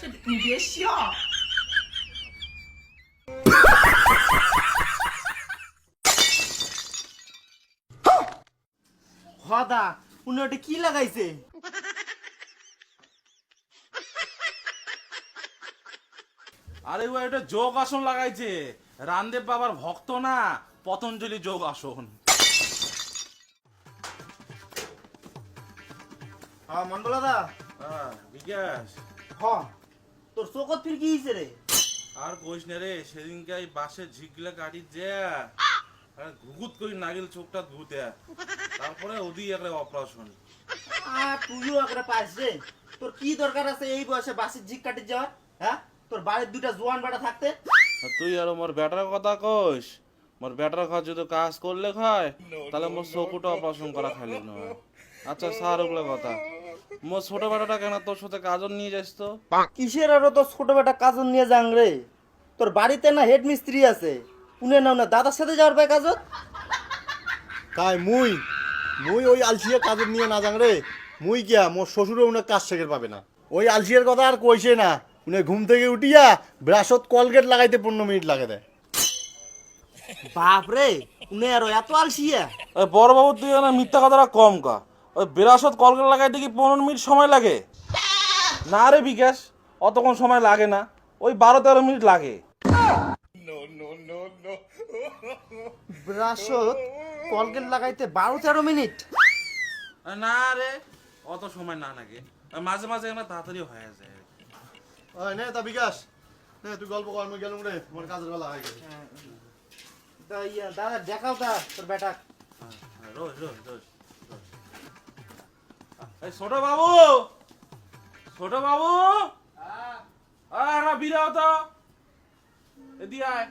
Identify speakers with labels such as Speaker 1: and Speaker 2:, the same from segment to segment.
Speaker 1: 这你别笑。
Speaker 2: হদা উনি ওটা কি লাগাইছে
Speaker 3: আরে ও এটা যোগ আসন লাগাইছে রামদেব বাবার ভক্ত না পতঞ্জলি যোগ আসন
Speaker 2: হ্যাঁ মন্ডল দাদা
Speaker 3: হ্যাঁ, বিকাশ
Speaker 2: হ তোর চোখত ফির কি হয়েছে রে?
Speaker 3: আর কইস না রে সেদিনকে এই বাসে ঝিকলে কাটি যে আর ঘুঘুত করি নাগিল চোখটা ধুতে। তারপরে ওদি একটা অপারেশন
Speaker 2: আর তুইও একটা পাইস রে তোর কি দরকার আছে এই বয়সে বাসের ঝিক কাটি যাওয়ার? হ্যাঁ? তোর বাড়ির দুটা জোয়ান বেটা থাকতে?
Speaker 3: তুই আর মোর ব্যাটার কথা কইস? মোর ব্যাটার ঘর যদি কাজ করলে খায় তাহলে মোর চকুটা অপারেশন করা খাইলে না আচ্ছা স্যার ওগুলো কথা। মোর ছোট বেটাটা কেন তোর সাথে কাজল নিয়ে যাস তো?
Speaker 2: কিসের আরও তোর ছোট বেটা কাজল নিয়ে যাং রে? তোর বাড়িতে না হেড মিস্ত্রি আছে। উনি নাও না দাদার সাথে যাওয়ার পায় কাজত
Speaker 4: তাই মুই? মুই ওই আলসিয়া নিয়ে না যাং রে। মুই গিয়া মোর শ্বশুরও উনি কাজ শেখের পাবে না। ওই আলসিয়ার কথা আর কইছে না। উনি ঘুম থেকে উঠিয়া ব্রাশত কলগেট লাগাইতে পনেরো মিনিট লাগে দেয়।
Speaker 2: বাপ রে উনি আর এত আলসিয়া।
Speaker 3: বড় বাবু তুই মিথ্যা কথাটা কম কা। ওই বিরাসত কলকাতা লাগাইতে কি পনেরো মিনিট সময় লাগে? না রে বিকাশ অতক্ষণ সময় লাগে না। ওই বারো তেরো মিনিট লাগে।
Speaker 2: ব্রাশত কলগেট লাগাইতে বারো তেরো মিনিট?
Speaker 3: না রে অত সময় না লাগে। মাঝে মাঝে না তাড়াতাড়ি হয়ে যায়।
Speaker 4: ওই নে তা বিকাশ নে তুই গল্প কর মুই গেলুম রে মোর কাজের বেলা হয়ে গেছে।
Speaker 2: দাদা দেখাও তা তোর বেটা।
Speaker 3: হ্যাঁ, রোজ রোজ রোজ। ছোট বাবু! ছোট বাবু! আরে বিরাও তো। এদি আয়।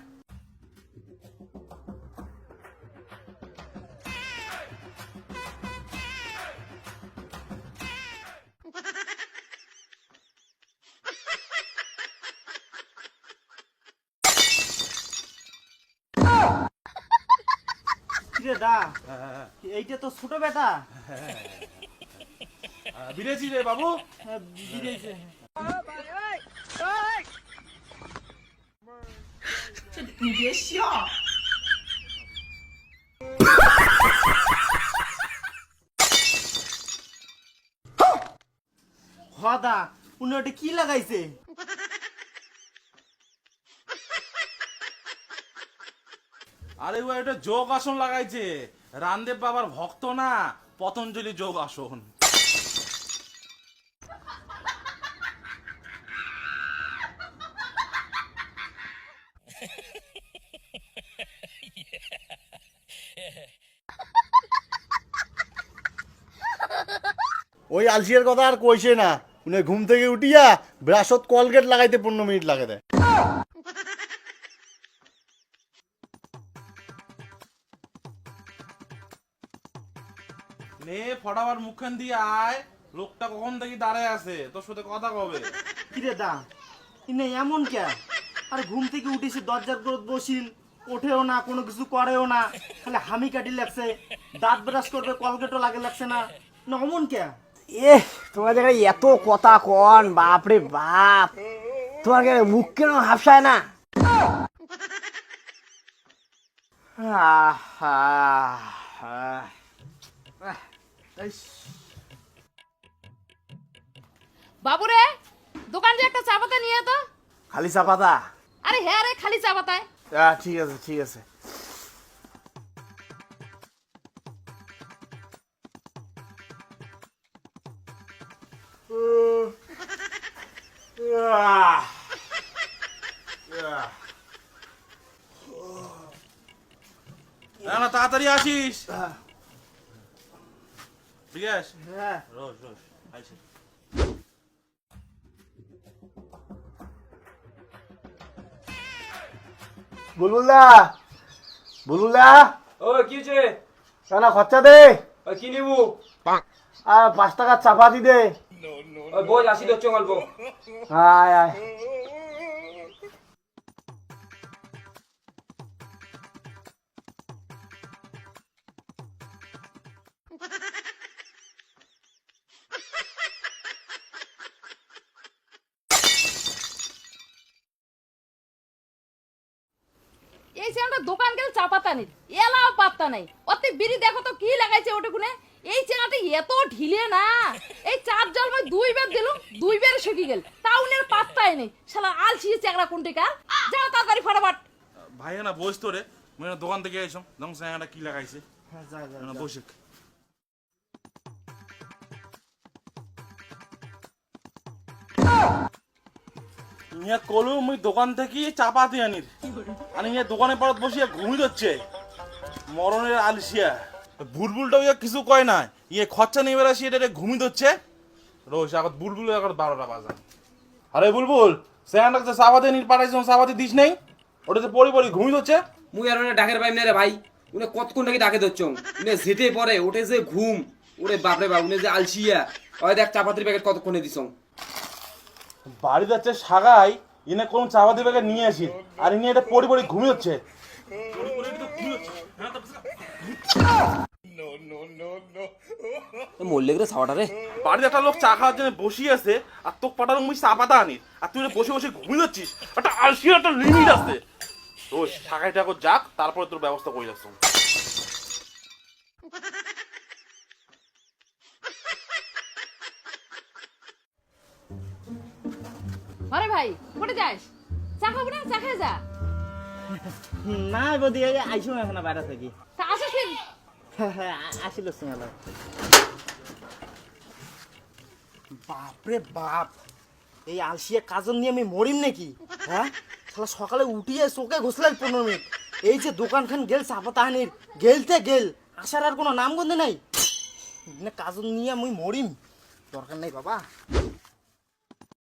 Speaker 2: দা
Speaker 3: হ্যাঁ,
Speaker 2: এইটা তো ছোট বেটা?
Speaker 3: হ্যাঁ, বিরেছি রে বাবু
Speaker 2: হ্যাঁ, বিদেশে।
Speaker 1: 这你别笑。
Speaker 2: হদা উনি ওটা কি লাগাইছে
Speaker 3: আরে ও এটা যোগ আসন লাগাইছে রামদেব বাবার ভক্ত না পতঞ্জলি যোগ আসন
Speaker 4: ওই আলসিয়ার কথা আর কইছে না। উনি ঘুম থেকে উঠিয়া ব্রাশত কলগেট লাগাইতে পনেরো মিনিট লাগে দেয়।
Speaker 3: নে ফটাফট মুখখান দিয়ে আয়। লোকটা কখন থেকে দাঁড়ায় আছে? তোর সাথে কথা কবে?
Speaker 2: কিরে দা ইনে এমন কে? আর ঘুম থেকে উঠেছে দরজার করে বসিল। ওঠেও না কোনো কিছু করেও না। খালি হামি কাটি লাগছে দাঁত ব্রাশ করবে কলগেটও লাগে লাগছে না। না অমন কে?
Speaker 5: এ তোমার জায়গায় এত কথা কন বাপ রে বাপ। তোমার মুখ কেন হাফসায় না।
Speaker 6: বাবুরে দোকান যে একটা চা পাতা নিয়ে তো।
Speaker 5: খালি চা পাতা?
Speaker 6: আরে হ্যাঁ রে খালি চা পাতায়।
Speaker 5: ঠিক আছে ঠিক আছে।
Speaker 3: না না তাড়াতাড়ি আসিস। বিকাশ
Speaker 2: হ্যাঁ
Speaker 3: রোজ রোজ আইসে
Speaker 5: বুলবুলদা বুলবুলদা।
Speaker 7: ও কি হচ্ছে
Speaker 5: না খরচা দে?
Speaker 7: কি নিবু?
Speaker 5: আর পাঁচ টাকার চাপাতি দে।
Speaker 7: ওই বোঝ আসি
Speaker 6: দোকান গেলে চা পাতা নেই এলাও পাতা নাই। অত বিড়ি দেখো তো কি লাগাইছে ওটা এই চেনাটা এত ঢিলে না। এই চার জল মই দুই বার দিলুম দুই বার শুকি গেল। তাউনের পাত্তাই নেই। শালা আলসি চেংড়া কোনটি কার। যাও তাড়াতাড়ি ফটাফট।
Speaker 3: ভাই না বস তো রে মুই না দোকান থেকে আইসম। দং স্যাংটা কি লাগাইছে।
Speaker 2: হ্যাঁ যা যা
Speaker 3: না বসে। ইয়া কলু মুই দোকান থেকে চাপাতি আনির আর ইয়া দোকানে পরত বসিয়া ঘুমি হচ্ছে মরণের আলসিয়া। বুলবুলটাও ইয়া কিছু কয় না ইয়ে খরচা নিয়ে বেড়াছি এটা ঘুমি হচ্ছে রোজ আগত বুলবুল আগত বারোটা বাজান আরে বুলবুল স্যাংটা যে চাপাতি নির পাঠাইছ চাপাতি দিস নেই ওটাতে পরি পরি ঘুমি হচ্ছে
Speaker 7: মুই আর ওনে ডাকের পাইম না রে ভাই উনি কতক্ষণ থেকে ডাকে ধরছ উনি যেতে পরে ওঠে যে ঘুম ওরে বাপরে বাপ উনি যে আলসিয়া ওই দেখ চাপাতির প্যাকেট কতক্ষণে দিছ
Speaker 3: বাড়ি যাচ্ছে সাগাই ইনে কোন চাপাতি ব্যাগে নিয়ে আসি আর ইনি এটা পড়ি পড়ি ঘুমিয়ে হচ্ছে
Speaker 7: মরলে রে ছাওয়াটা রে।
Speaker 3: বাড়িতে একটা লোক চা খাওয়ার জন্য বসিয়ে আছে আর তোকে পাঠানো মুই চা পাতা আনি আর তুই বসে বসে ঘুমিয়ে যাচ্ছিস একটা আলসির একটা লিমিট আছে। তো সাগাই ঠাকুর যাক তারপরে তোর ব্যবস্থা করে যাচ্ছ
Speaker 6: আরে ভাই কোটে যাস? চা খাব না? চা খেয়ে যা।
Speaker 2: না বদি আইসো এখন বাইরে থাকি।
Speaker 6: তা আসিস ফির
Speaker 2: আসিল সিঙ্গালা। বাপরে বাপ, এই আলসিয়া কাজল নিয়ে আমি মরিম নাকি? হ্যাঁ? শালা সকালে উঠিয়ে চোখে ঘুষলাই পনেরো মিনিট। এই যে দোকানখান গেল চাপা তাহানির গেলতে গেল, আসার আর কোনো নাম গন্ধে নাই? না, কাজল নিয়ে আমি মরিম। দরকার নাই বাবা।